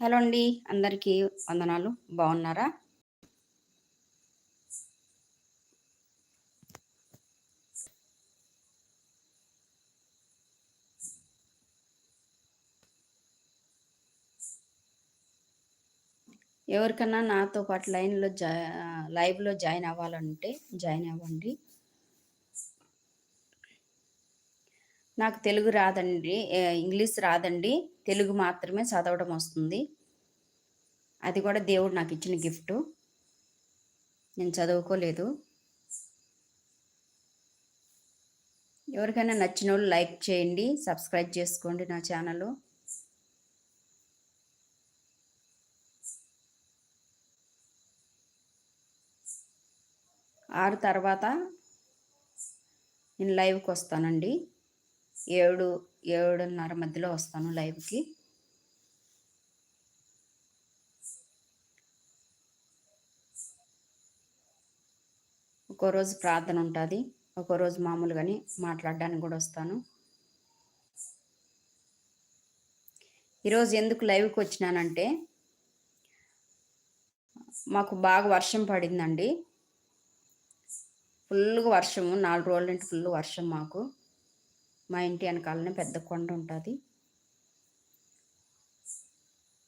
Hello అండి అందరికీ వందనాలు. బాగున్నారా? ఎవరికన్నా నాతో పాటు లైన్లో జా లైవ్లో జాయిన్ అవ్వాలంటే జాయిన్ అవ్వండి. నాకు తెలుగు రాదండి. ఇంగ్లీష్ రాదండి. తెలుగు మాత్రమే చదవడం వస్తుంది. అది కూడా దేవుడు నాకు ఇచ్చిన గిఫ్ట్. నేను చదువుకోలేదు. ఎవరికైనా నచ్చిన వాళ్ళు లైక్ చేయండి సబ్స్క్రైబ్ చేసుకోండి నా ఛానల్. ఆరు తర్వాత నేను లైవ్కి వస్తానండి. ఏడు ఏడున్నర మధ్యలో వస్తాను లైవ్కి. ఒక్కో రోజు ప్రార్థన ఉంటుంది ఒక్కో రోజు మామూలుగానే మాట్లాడడానికి కూడా వస్తాను. ఈరోజు ఎందుకు లైవ్కి వచ్చినానంటే మాకు బాగా వర్షం పడిందండి. ఫుల్గా వర్షము నాలుగు రోజుల నుండి ఫుల్ వర్షం మాకు. మా ఇంటి వెనకాలనే పెద్ద కొండ ఉంటుంది.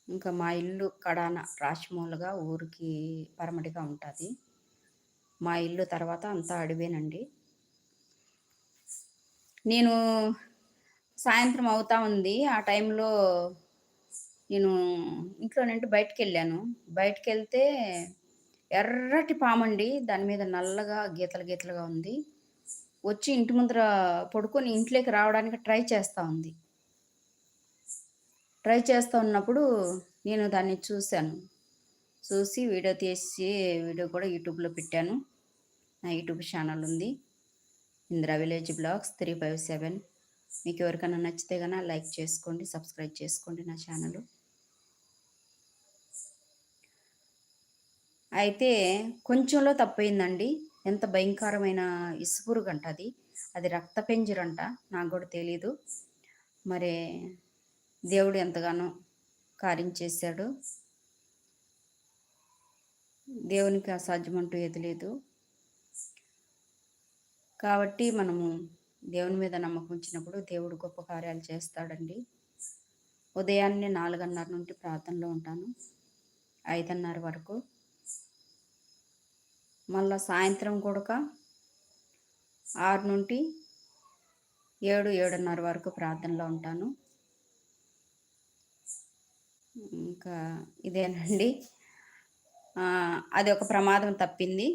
ఇంకా మా ఇల్లు కడాన రాశిమూలగా ఊరికి పరమటిగా ఉంటుంది. మా ఇల్లు తర్వాత అంతా అడివేనండి. నేను సాయంత్రం అవుతా ఉంది. ఆ టైంలో నేను ఇంట్లో నుండి బయటకు వెళ్ళాను బయటకు వెళ్తే ఎర్రటి పామండి. దాని మీద నల్లగా గీతలు గీతలుగా ఉంది. వచ్చి ఇంటి ముందర పడుకొని ఇంట్లోకి రావడానికి ట్రై చేస్తూ ఉంది. ట్రై చేస్తూ ఉన్నప్పుడు నేను దాన్ని చూశాను. చూసి వీడియో తీసి వీడియో కూడా యూట్యూబ్లో పెట్టాను. నా యూట్యూబ్ ఛానల్ ఉంది. Indira village blogs three five seven. మీకు ఎవరికైనా నచ్చితే కన్నా లైక్ చేసుకోండి సబ్స్క్రైబ్ చేసుకోండి నా ఛానల్. అయితే కొంచెంలో తప్పయిందండి ఎంత భయంకరమైన ఇసుపురుగంట అది అది రక్త పెంజరంట నాకు కూడా తెలీదు. మరి దేవుడు ఎంతగానో కార్యం చేశాడు. దేవునికి అసాధ్యమంటూ ఏది లేదు. కాబట్టి మనము దేవుని మీద నమ్మకం ఉంచినప్పుడు దేవుడు గొప్ప కార్యాలు చేస్తాడండి. ఉదయాన్నే నాలుగున్నర నుండి ప్రార్థనలో ఉంటాను. ఐదున్నర వరకు. మళ్ళా సాయంత్రం కూడా ఆరు నుండి ఏడు ఏడున్నర వరకు ప్రార్థనలో ఉంటాను. ఇంకా ఇదేనండి. అది ఒక ప్రమాదం తప్పింది.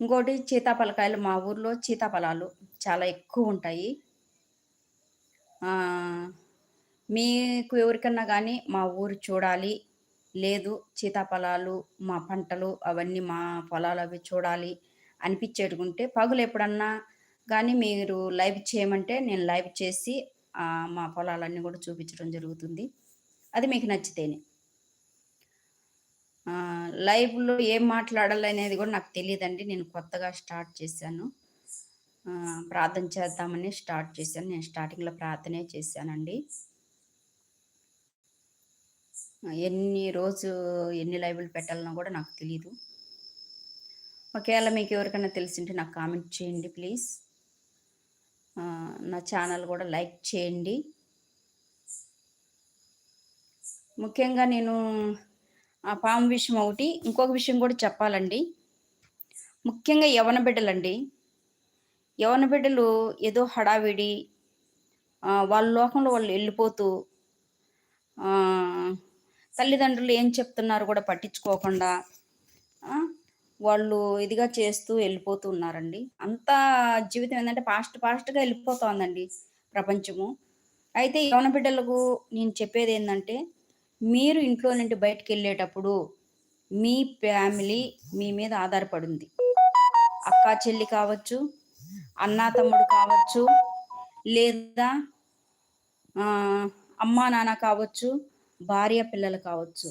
ఇంకోటి సీతాఫలకాయలు మా ఊర్లో సీతాఫలాలు చాలా ఎక్కువ ఉంటాయి. మీకు ఎవరికన్నా కానీ మా ఊరు చూడాలి లేదు సీతాఫలాలు మా పంటలు అవన్నీ మా పొలాలు అవి చూడాలి అనిపించేటుకుంటే పగులు ఎప్పుడన్నా కానీ మీరు లైవ్ చేయమంటే నేను లైవ్ చేసి మా పొలాలన్నీ కూడా చూపించడం జరుగుతుంది. అది మీకు నచ్చితేనే. లైవ్లో ఏం మాట్లాడాలి అనేది కూడా నాకు తెలియదండి. నేను కొత్తగా స్టార్ట్ చేశాను. ప్రార్థన చేద్దామని స్టార్ట్ చేశాను. నేను స్టార్టింగ్లో ప్రార్థనే చేశానండి. ఎన్ని రోజు ఎన్ని లైవ్లు పెట్టాలనో కూడా నాకు తెలియదు ఒకవేళ మీకు ఎవరికైనా తెలిసింటే నాకు కామెంట్ చేయండి ప్లీజ్. నా ఛానల్ కూడా లైక్ చేయండి. ముఖ్యంగా నేను ఆ పాము విషయం ఒకటి ఇంకొక విషయం కూడా చెప్పాలండి. ముఖ్యంగా యవన బిడ్డలండి. యవన బిడ్డలు ఏదో హడావిడి వాళ్ళ లోకంలో వాళ్ళు వెళ్ళిపోతూ తల్లిదండ్రులు ఏం చెప్తున్నారు కూడా పట్టించుకోకుండా వాళ్ళు ఇదిగా చేస్తూ వెళ్ళిపోతూ ఉన్నారండి అంత జీవితం ఏంటంటే ఫాస్ట్ ఫాస్ట్గా వెళ్ళిపోతుందండి ప్రపంచము. అయితే యవన బిడ్డలకు నేను చెప్పేది ఏంటంటే మీరు ఇంట్లో నుండి బయటకు వెళ్ళేటప్పుడు మీ ఫ్యామిలీ మీ మీద ఆధారపడింది. అక్క చెల్లి కావచ్చు అన్నా తమ్ముడు కావచ్చు లేదా అమ్మా నాన్న కావచ్చు భార్య పిల్లలు కావచ్చు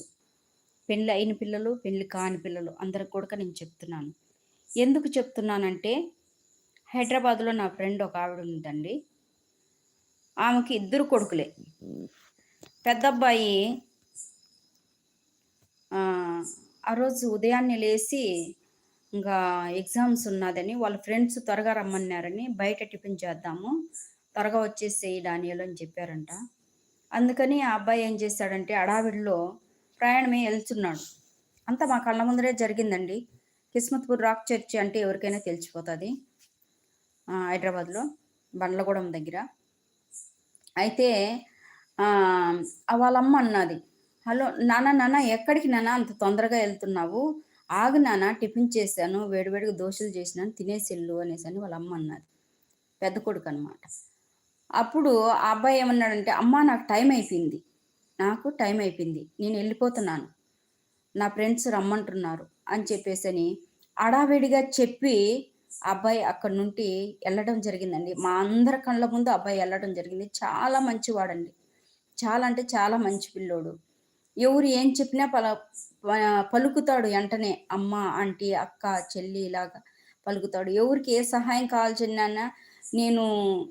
పెళ్ళి అయిన పిల్లలు పెళ్ళి కాని పిల్లలు అందరికి కూడా నేను చెప్తున్నాను. ఎందుకు చెప్తున్నానంటే హైదరాబాద్లో నా ఫ్రెండ్ ఒక ఆవిడ ఉందండి. ఆమెకి ఇద్దరు కొడుకులే. పెద్ద అబ్బాయి ఆ రోజు ఉదయాన్నే లేచి ఇంకా ఎగ్జామ్స్ ఉన్నదని వాళ్ళ ఫ్రెండ్స్ త్వరగా రమ్మన్నారని బయట టిఫిన్ చేద్దాము త్వరగా వచ్చేసేయి డానియల్ అని చెప్పారంట. అందుకని ఆ అబ్బాయి ఏం చేశాడంటే అడావిడిలో ప్రయాణమే వెళ్తున్నాడు. అంతా మా కళ్ళ ముందరే జరిగిందండి. కిస్మత్పూర్ రాక్ చర్చి అంటే ఎవరికైనా తెలిసిపోతుంది. హైదరాబాద్లో బండ్లగూడెం దగ్గర. అయితే వాళ్ళమ్మ అన్నది హలో నాన్న నాన్న ఎక్కడికి నాన్న అంత తొందరగా వెళ్తున్నావు? ఆగు నాన్న టిఫిన్ చేశాను వేడివేడిగా దోశలు చేసినాను తినేసి వెళ్ళు అనేసి అని వాళ్ళ అమ్మ అన్నది. పెద్ద కొడుకు అనమాట అప్పుడు ఆ అబ్బాయి ఏమన్నాడంటే అమ్మ నాకు టైం అయిపోయింది. నాకు టైం అయిపోయింది. నేను వెళ్ళిపోతున్నాను. నా ఫ్రెండ్స్ రమ్మంటున్నారు అని చెప్పేసి అని అడావిడిగా చెప్పి అబ్బాయి అక్కడ నుండి వెళ్ళడం జరిగిందండి. మా అందరి కళ్ళ ముందు అబ్బాయి వెళ్ళడం జరిగింది. చాలా మంచివాడండి. చాలా అంటే చాలా మంచి పిల్లోడు. ఎవరు ఏం చెప్పినా పల పలుకుతాడు వెంటనే అమ్మ ఆంటీ అక్క చెల్లి ఇలాగా పలుకుతాడు. ఎవరికి ఏ సహాయం కావాల్సిన నేను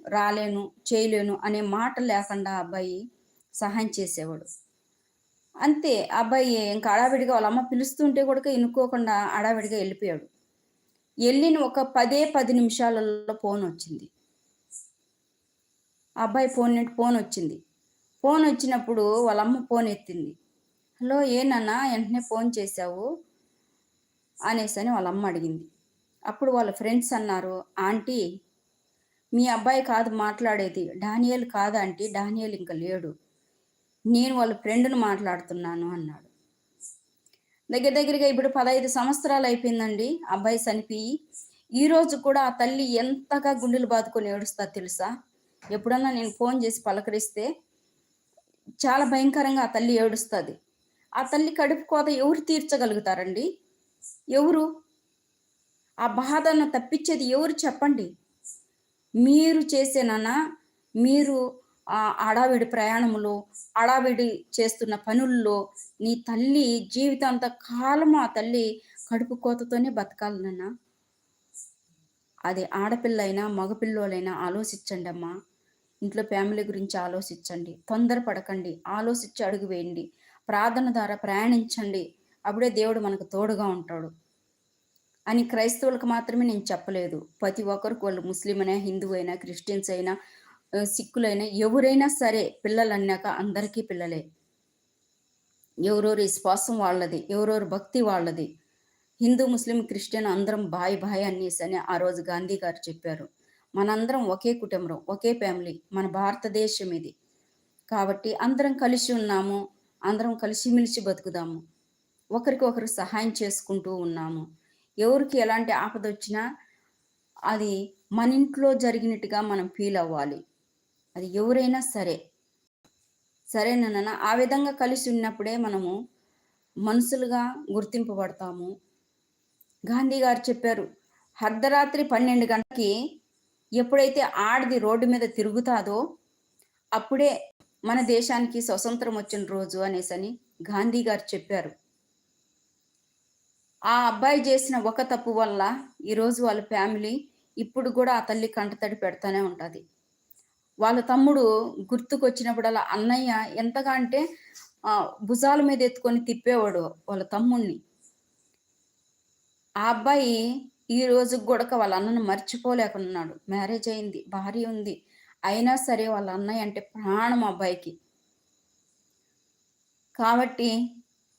రాలేను చేయలేను అనే మాట లేకుండా అబ్బాయి సహాయం చేసేవాడు. అంతే అబ్బాయి ఇంకా అడావిడిగా వాళ్ళ అమ్మ పిలుస్తుంటే కూడా ఇనుకోకుండా అడావిడిగా వెళ్ళిపోయాడు. వెళ్ళిన ఒక పదే పది నిమిషాలలో ఫోన్ వచ్చింది. అబ్బాయి ఫోన్ ఫోన్ వచ్చింది. ఫోన్ వచ్చినప్పుడు వాళ్ళ అమ్మ ఫోన్ ఎత్తింది. హలో ఏనన్నా వెంటనే ఫోన్ చేశావు? అనేసి అని వాళ్ళ అమ్మ అడిగింది. అప్పుడు వాళ్ళ ఫ్రెండ్స్ అన్నారు ఆంటీ మీ అబ్బాయి కాదు మాట్లాడేది. డానియల్ కాదు అంటే డానియల్ ఇంకా లేడు. నేను వాళ్ళ ఫ్రెండ్ను మాట్లాడుతున్నాను అన్నాడు. దగ్గర దగ్గరగా ఇప్పుడు పదహైదు సంవత్సరాలు అయిపోయిందండి అబ్బాయి చనిపోయి. ఈరోజు కూడా ఆ తల్లి ఎంతగా గుండెలు బాదుకొని ఏడుస్తా తెలుసా? ఎప్పుడన్నా నేను ఫోన్ చేసి పలకరిస్తే చాలా భయంకరంగా ఆ తల్లి ఏడుస్తుంది. ఆ తల్లి కడుపు కోత ఎవరు తీర్చగలుగుతారండి? ఎవరు? ఆ బాధను తప్పించేది ఎవరు చెప్పండి? మీరు చేసేనన్నా మీరు అడావిడి ప్రయాణములో అడావిడి చేస్తున్న పనుల్లో నీ తల్లి జీవితాంత కాలం ఆ తల్లి కడుపు కోతతోనే బతకాలన్నా అది ఆడపిల్లైనా మగపిల్లోలైనా ఆలోచించండి అమ్మా ఇంట్లో ఫ్యామిలీ గురించి ఆలోచించండి. తొందరపడకండి. ఆలోచించి అడుగు వేయండి. ప్రార్థన ద్వారా ప్రయాణించండి. అప్పుడే దేవుడు మనకు తోడుగా ఉంటాడు. అని క్రైస్తవులకు మాత్రమే నేను చెప్పలేదు. ప్రతి ఒక్కరికి వాళ్ళు ముస్లిం అయినా హిందూ అయినా క్రిస్టియన్స్ అయినా సిక్కులైనా ఎవరైనా సరే పిల్లలు అన్నాక అందరికీ పిల్లలే. ఎవరెవరి విశ్వాసం వాళ్ళది ఎవరెవరి భక్తి వాళ్ళది. హిందూ ముస్లిం క్రిస్టియన్ అందరం బాయ్ బాయ్ అనేసి అని ఆ రోజు గాంధీ గారు చెప్పారు. మనందరం ఒకే కుటుంబం ఒకే ఫ్యామిలీ మన భారతదేశం ఇది. కాబట్టి అందరం కలిసి ఉన్నాము అందరం కలిసిమెలిసి బతుకుదాము. ఒకరికి ఒకరు సహాయం చేసుకుంటూ ఉన్నాము. ఎవరికి ఎలాంటి ఆపద వచ్చినా అది మన ఇంట్లో జరిగినట్టుగా మనం ఫీల్ అవ్వాలి. అది ఎవరైనా సరే. సరేనన్నా ఆ విధంగా కలిసి ఉన్నప్పుడే మనము మనుషులుగా గుర్తింపబడతాము. గాంధీ గారు చెప్పారు అర్ధరాత్రి పన్నెండు గంటలకి ఎప్పుడైతే ఆడది రోడ్డు మీద తిరుగుతాదో అప్పుడే మన దేశానికి స్వతంత్రం వచ్చిన రోజు అనేసని గాంధీ గారు చెప్పారు. ఆ అబ్బాయి చేసిన ఒక తప్పు వల్ల ఈరోజు వాళ్ళ ఫ్యామిలీ ఇప్పుడు కూడా ఆ తల్లి కంటతడి పెడతానే ఉంటుంది. వాళ్ళ తమ్ముడు గుర్తుకొచ్చినప్పుడల్లా అన్నయ్య ఎంతగా అంటే భుజాల మీద ఎత్తుకొని తిప్పేవాడు వాళ్ళ తమ్ముణ్ణి. ఆ అబ్బాయి ఈ రోజు కూడా వాళ్ళ అన్నను మర్చిపోలేకున్నాడు. మ్యారేజ్ అయింది భార్య ఉంది. అయినా సరే వాళ్ళ అన్నయ్య అంటే ప్రాణం అబ్బాయికి. కాబట్టి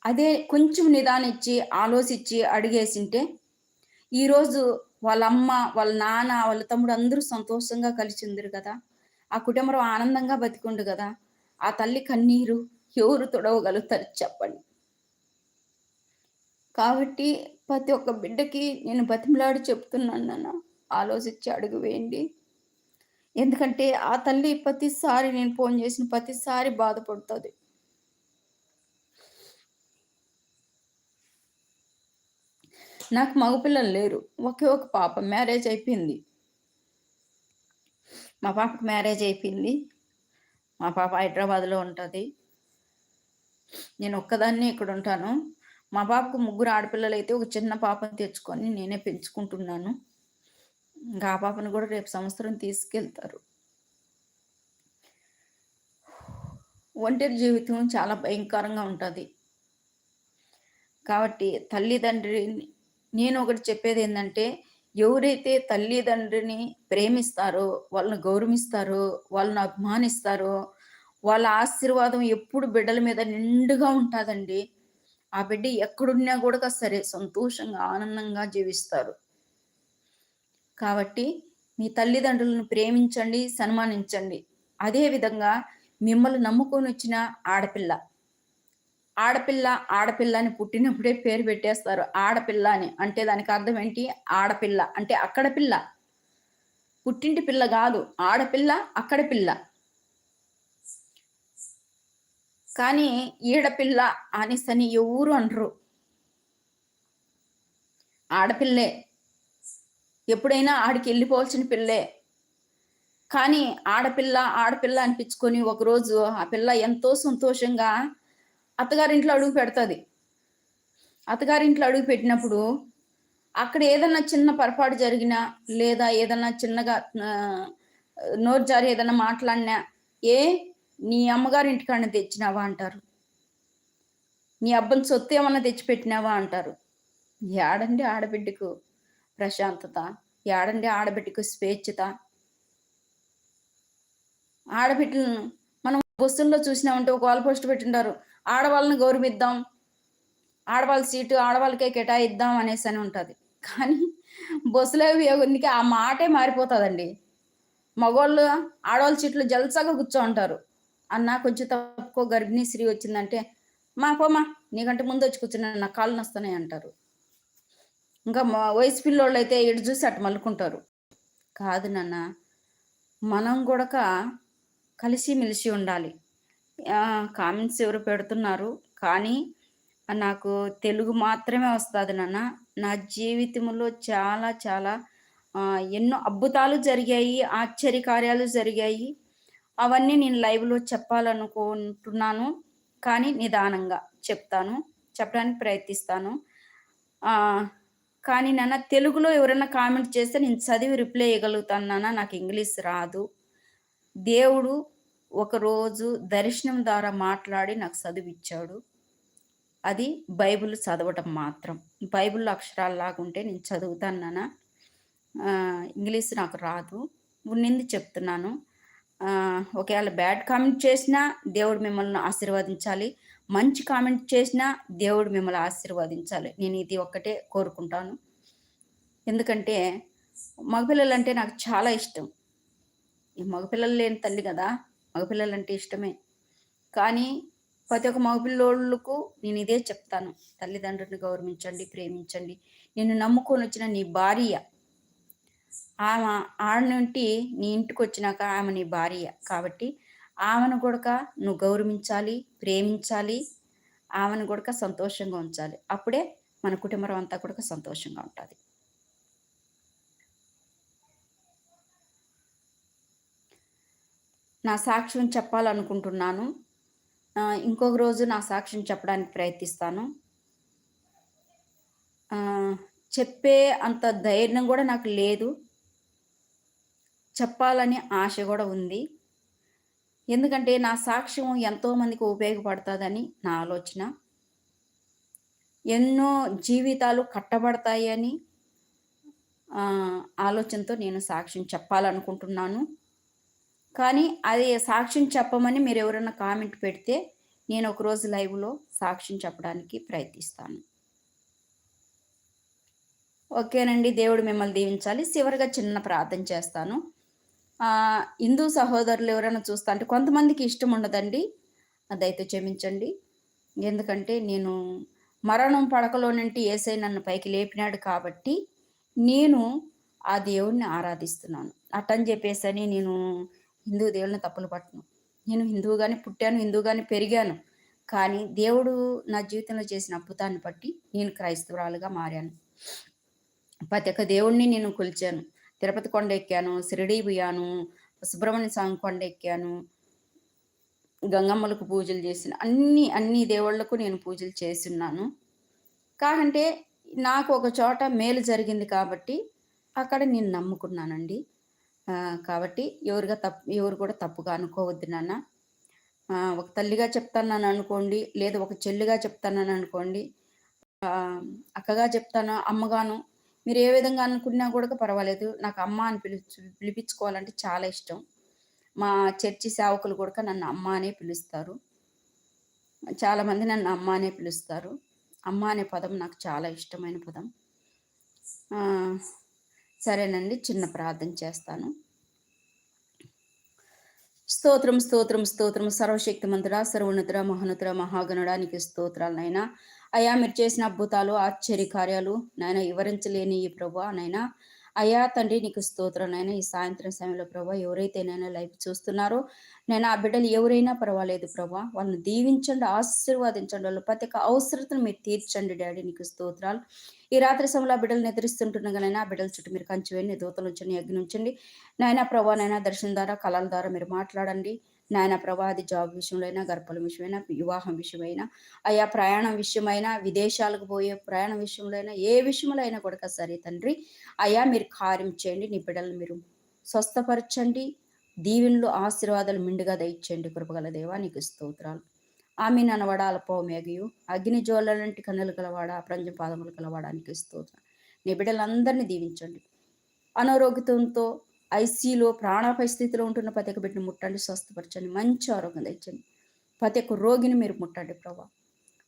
అదే కొంచెం నిదానిచ్చి ఆలోచించి అడిగేసింటే ఈరోజు వాళ్ళ అమ్మ వాళ్ళ నాన్న వాళ్ళ తమ్ముడు అందరూ సంతోషంగా కలిసి ఉందిరు కదా. ఆ కుటుంబం ఆనందంగా బతికుండు కదా. ఆ తల్లి కన్నీరు ఎవరు తొడవగలుగుతారు చెప్పండి. కాబట్టి ప్రతి ఒక్క బిడ్డకి నేను బతిమలాడి చెప్తున్నాను నాన్న. ఆలోచించి అడుగు వేయండి. ఎందుకంటే ఆ తల్లి ప్రతిసారి నేను ఫోన్ చేసిన ప్రతిసారి బాధపడుతుంది. నాకు మగపిల్లలు లేరు. ఒకే ఒక పాప మ్యారేజ్ అయిపోయింది. మా పాపకు మ్యారేజ్ అయిపోయింది. మా పాప హైదరాబాద్లో ఉంటుంది. నేను ఒక్కదాన్ని ఇక్కడ ఉంటాను. మా పాపకు ముగ్గురు ఆడపిల్లలు అయితే ఒక చిన్న పాపను తెచ్చుకొని నేనే పెంచుకుంటున్నాను. ఇంకా ఆ పాపను కూడా రేపు సంవత్సరం తీసుకెళ్తారు. ఒంటరి జీవితం చాలా భయంకరంగా ఉంటుంది. కాబట్టి తల్లిదండ్రిని నేను ఒకటి చెప్పేది ఏంటంటే ఎవరైతే తల్లిదండ్రిని ప్రేమిస్తారో వాళ్ళని గౌరవిస్తారో వాళ్ళని అభిమానిస్తారో వాళ్ళ ఆశీర్వాదం ఎప్పుడు బిడ్డల మీద నిండుగా ఉంటుందండి. ఆ బిడ్డ ఎక్కడున్నా కూడా సరే సంతోషంగా ఆనందంగా జీవిస్తారు. కాబట్టి మీ తల్లిదండ్రులను ప్రేమించండి సన్మానించండి. అదేవిధంగా మిమ్మల్ని నమ్ముకొని వచ్చిన ఆడపిల్ల ఆడపిల్ల ఆడపిల్ల అని పుట్టినప్పుడే పేరు పెట్టేస్తారు. ఆడపిల్ల అని. అంటే దానికి అర్థం ఏంటి? ఆడపిల్ల. అంటే అక్కడ పిల్ల. పుట్టింటి పిల్ల కాదు. ఆడపిల్ల అక్కడ పిల్ల. కానీ ఈడపిల్ల అనేసని ఎవరు అనరు. ఆడపిల్లే. ఎప్పుడైనా ఆడికి వెళ్ళిపోవాల్సిన పిల్లే. కానీ ఆడపిల్ల ఆడపిల్ల అనిపించుకొని ఒకరోజు ఆ పిల్ల ఎంతో సంతోషంగా అత్తగారింట్లో అడుగు పెడుతుంది. అత్తగారింట్లో అడుగు పెట్టినప్పుడు అక్కడ ఏదన్నా చిన్న పొరపాటు జరిగినా లేదా ఏదన్నా చిన్నగా నోరు జారి ఏదన్నా మాట్లాడినా ఏ నీ అమ్మగారి తెచ్చినావా అంటారు. నీ అబ్బని సొత్తు ఏమన్నా తెచ్చిపెట్టినావా అంటారు. ఏడండి ఆడబిడ్డకు ప్రశాంతత ఏడండి ఆడబిడ్డకు స్వేచ్ఛత. ఆడబిడ్డలను మనం బస్సుల్లో చూసినామంటే ఒక వాళ్ళ పోస్ట్ పెట్టింటారు ఆడవాళ్ళని గౌరవిద్దాం ఆడవాళ్ళ సీటు ఆడవాళ్ళకే కేటాయిద్దాం అనేసి అని ఉంటుంది. కానీ బస్సులో ఎందుకే ఆ మాటే మారిపోతుందండి. మగవాళ్ళు ఆడవాళ్ళ సీట్లు జల్సాగా కూర్చో ఉంటారు అన్న కొంచెం తక్కువ గర్భిణీ స్త్రీ వచ్చిందంటే మా పోమా నీకంటే ముందు వచ్చి కూర్చున్నా నా కాళ్ళు నొస్తున్నాయి అంటారు. ఇంకా మా వయసు పిల్లోళ్ళు అయితే ఇటు చూసి అటు మలుకుంటారు కాదు నాన్న మనం కూడా కలిసి మెలిసి ఉండాలి. కామెంట్స్ ఎవరు పెడుతున్నారు? కానీ నాకు తెలుగు మాత్రమే వస్తుంది నాన్న. నా జీవితంలో చాలా చాలా ఎన్నో అద్భుతాలు జరిగాయి ఆశ్చర్యకార్యాలు జరిగాయి. అవన్నీ నేను లైవ్లో చెప్పాలనుకుంటున్నాను. కానీ నిదానంగా చెప్తాను చెప్పడానికి ప్రయత్నిస్తాను. కానీ నాన్న తెలుగులో ఎవరైనా కామెంట్ చేస్తే నేను చదివి రిప్లై ఇవ్వగలుగుతాను నాన్న. నాకు ఇంగ్లీష్ రాదు. దేవుడు ఒకరోజు దర్శనం ద్వారా మాట్లాడి నాకు చదివిచ్చాడు. అది బైబిల్ చదవటం మాత్రం. బైబిల్ అక్షరాలు లాగుంటే నేను చదువుతాను నాన్న. ఇంగ్లీష్ నాకు రాదు. నింది చెప్తున్నాను. ఒకవేళ బ్యాడ్ కామెంట్ చేసినా దేవుడు మిమ్మల్ని ఆశీర్వదించాలి. మంచి కామెంట్ చేసినా దేవుడు మిమ్మల్ని ఆశీర్వదించాలి. నేను ఇది ఒక్కటే కోరుకుంటాను. ఎందుకంటే మగపిల్లలు అంటే నాకు చాలా ఇష్టం. ఈ మగపిల్లలు లేని తల్లి కదా. మగపిల్లలంటే ఇష్టమే. కానీ ప్రతి ఒక్క మగపిల్లోళ్ళకు నేను ఇదే చెప్తాను. తల్లిదండ్రులను గౌరవించండి ప్రేమించండి. నిన్ను నమ్ముకొని వచ్చిన నీ భార్య ఆమె ఆడ నుండి నీ ఇంటికి వచ్చినాక ఆమె నీ భార్య. కాబట్టి ఆమెను కూడా నువ్వు గౌరవించాలి ప్రేమించాలి ఆమెను కూడా సంతోషంగా ఉంచాలి. అప్పుడే మన కుటుంబం అంతా కూడా సంతోషంగా ఉంటుంది. నా సాక్ష్యం చెప్పాలనుకుంటున్నాను. ఇంకొక రోజు నా సాక్ష్యం చెప్పడానికి ప్రయత్నిస్తాను. చెప్పే అంత ధైర్యం కూడా నాకు లేదు. చెప్పాలని ఆశ కూడా ఉంది. ఎందుకంటే నా సాక్ష్యం ఎంతోమందికి ఉపయోగపడుతుందని నా ఆలోచన. ఎన్నో జీవితాలు కట్టబడతాయని ఆలోచనతో నేను సాక్ష్యం చెప్పాలనుకుంటున్నాను. కానీ అది సాక్ష్యం చెప్పమని మీరు ఎవరైనా కామెంట్ పెడితే నేను ఒకరోజు లైవ్లో సాక్ష్యం చెప్పడానికి ప్రయత్నిస్తాను. ఓకేనండి దేవుడు మిమ్మల్ని దీవించాలి. చివరిగా చిన్న ప్రార్థన చేస్తాను. హిందూ సహోదరులు ఎవరైనా చూస్తా అంటే కొంతమందికి ఇష్టం ఉండదండి. అదైతే క్షమించండి. ఎందుకంటే నేను మరణం పడకలో నుండి ఏసై నన్ను పైకి లేపినాడు కాబట్టి నేను ఆ దేవుడిని ఆరాధిస్తున్నాను. అట్టని చెప్పేసని నేను హిందూ దేవుళ్ళని తప్పులు పట్టను. నేను హిందువుగానే పుట్టాను హిందువుగానే పెరిగాను. కానీ దేవుడు నా జీవితంలో చేసిన అద్భుతాన్ని బట్టి నేను క్రైస్తవురాలుగా మారాను. ప్రతి ఒక్క దేవుణ్ణి నేను కొలిచాను. తిరుపతి కొండ ఎక్కాను షిరిడి పోయాను సుబ్రహ్మణ్య స్వామి కొండ ఎక్కాను గంగమ్మలకు పూజలు చేసిన అన్ని అన్ని దేవుళ్ళకు నేను పూజలు చేస్తున్నాను. కాకంటే నాకు ఒక చోట మేలు జరిగింది కాబట్టి అక్కడ నేను నమ్ముకున్నానండి. కాబట్టి ఎవరుగా తప్పు ఎవరు కూడా తప్పుగా అనుకోవద్దు నాన్న. ఒక తల్లిగా చెప్తాను అనుకోండి లేదా ఒక చెల్లిగా చెప్తానని అనుకోండి అక్కగా చెప్తాను అమ్మగాను మీరు ఏ విధంగా అనుకున్నా కూడా పర్వాలేదు. నాకు అమ్మ అని పిలిచి పిలిపించుకోవాలంటే చాలా ఇష్టం. మా చర్చి సేవకులు కూడా నన్ను అమ్మ అనే పిలుస్తారు. చాలామంది నన్ను అమ్మ అనే పిలుస్తారు. అమ్మ అనే పదం నాకు చాలా ఇష్టమైన పదం. సరేనండి చిన్న ప్రార్థన చేస్తాను. స్తోత్రం స్తోత్రం స్తోత్రం. సర్వశక్తి మంతుడ సర్వోన్నతుడ మహోన్నతుడ మహాగణుడానికి స్తోత్రాలనైనా అయ్యా మీరు చేసిన అద్భుతాలు ఆశ్చర్య కార్యాలు నాయన వివరించలేని ఈ ప్రభా నైనా అయ్యా తండ్రి నీకు స్తోత్రం నైనా ఈ సాయంత్రం సమయంలో ప్రభా ఎవరైతే నైనా లైఫ్ చూస్తున్నారో. నేను ఆ బిడ్డలు ఎవరైనా పర్వాలేదు ప్రభా వాళ్ళని దీవించండి ఆశీర్వాదించండి. వాళ్ళు ప్రతి ఒక్క అవసరతను మీరు తీర్చండి డాడీ నీకు స్తోత్రాలు. ఈ రాత్రి సమయంలో ఆ బిడ్డలు నిద్రిస్తుంటుండగానైనా ఆ బిడ్డల చుట్టూ మీరు కంచి వెళ్ళి దూతలు ఉంచండి అగ్ని ఉంచండి. నాయన ప్రభా నైనా దర్శనం ద్వారా కళల ద్వారా మీరు మాట్లాడండి. నాయన ప్రభా అది జాబ్ విషయంలో అయినా గర్భల విషయమైనా వివాహం విషయమైనా అయా ప్రయాణం విషయమైనా విదేశాలకు పోయే ప్రయాణం విషయంలో అయినా ఏ విషయంలో అయినా కూడా సరే తండ్రి అయా మీరు కార్యం చేయండి నీ బిడ్డలు మీరు స్వస్థపరచండి. దీవెనలు ఆశీర్వాదాలు మిండుగా దయచేయండి కృపగల దేవా నీకు స్తోత్రాలు. ఆమె ననవడ అల్పమేగయు అగ్ని జ్వాలంటి కన్నులు కలవాడ ప్రంజపాదములు కలవాడానికి స్తోత్ర. నీ బిడ్డలందరినీ దీవించండి. అనారోగ్యంతో ఐసీలో ప్రాణాపై స్థితిలో ఉంటున్న ప్రతి ఒక్క బిడ్డను ముట్టండి స్వస్థపరచండి మంచి ఆరోగ్యం తెచ్చండి. ప్రతి ఒక్క రోగిని మీరు ముట్టండి ప్రభా.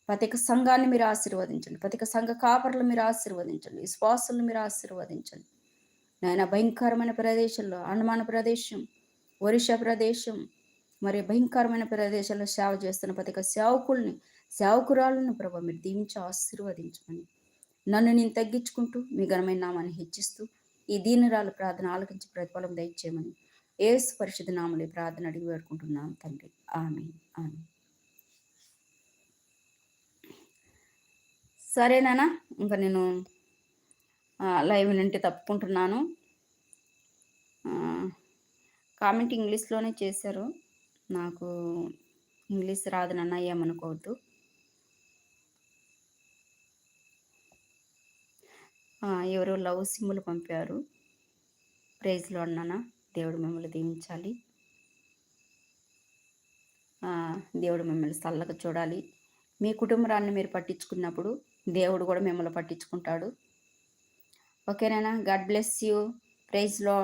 ప్రతి ఒక్క సంఘాన్ని మీరు ఆశీర్వదించండి. ప్రతి ఒక్క సంఘ కాపర్లు మీరు ఆశీర్వదించండి. విశ్వాసులను మీరు ఆశీర్వదించండి. నాయన భయంకరమైన ప్రదేశంలో అండమాన ప్రదేశం ఒరిషా ప్రదేశం మరి భయంకరమైన ప్రదేశాల్లో సేవ చేస్తున్న ప్రతి ఒక్క సేవకుల్ని సేవకురాలను ప్రభా మీరు దీవించి ఆశీర్వదించమని. నన్ను నేను తగ్గించుకుంటూ మీ ఘనమైన నామాన్ని హెచ్చిస్తూ ఈ దీనురాలు ప్రార్థన ఆలోచించి ప్రతిఫలం దయచేయమని ఏసు పరిషత్ నామలే ప్రార్థన అడిగి వేడుకుంటున్నాం తండ్రి. ఆమె ఆమె సరేనా ఇంకా నేను లైవ్ నుండి తప్పుకుంటున్నాను. కామెంట్ ఇంగ్లీష్లోనే చేశారు. నాకు ఇంగ్లీష్ రాదు నాన్న ఏమనుకోవద్దు. ఎవరో లవ్ సిమ్ములు పంపారు. ప్రైజ్లో అన్నానా దేవుడు మిమ్మల్ని దీవించాలి. దేవుడు మిమ్మల్ని చల్లగా చూడాలి. మీ కుటుంబరాన్ని మీరు పట్టించుకున్నప్పుడు దేవుడు కూడా మిమ్మల్ని పట్టించుకుంటాడు. ఓకేనా గాడ్ బ్లెస్ యూ ప్రైజ్లో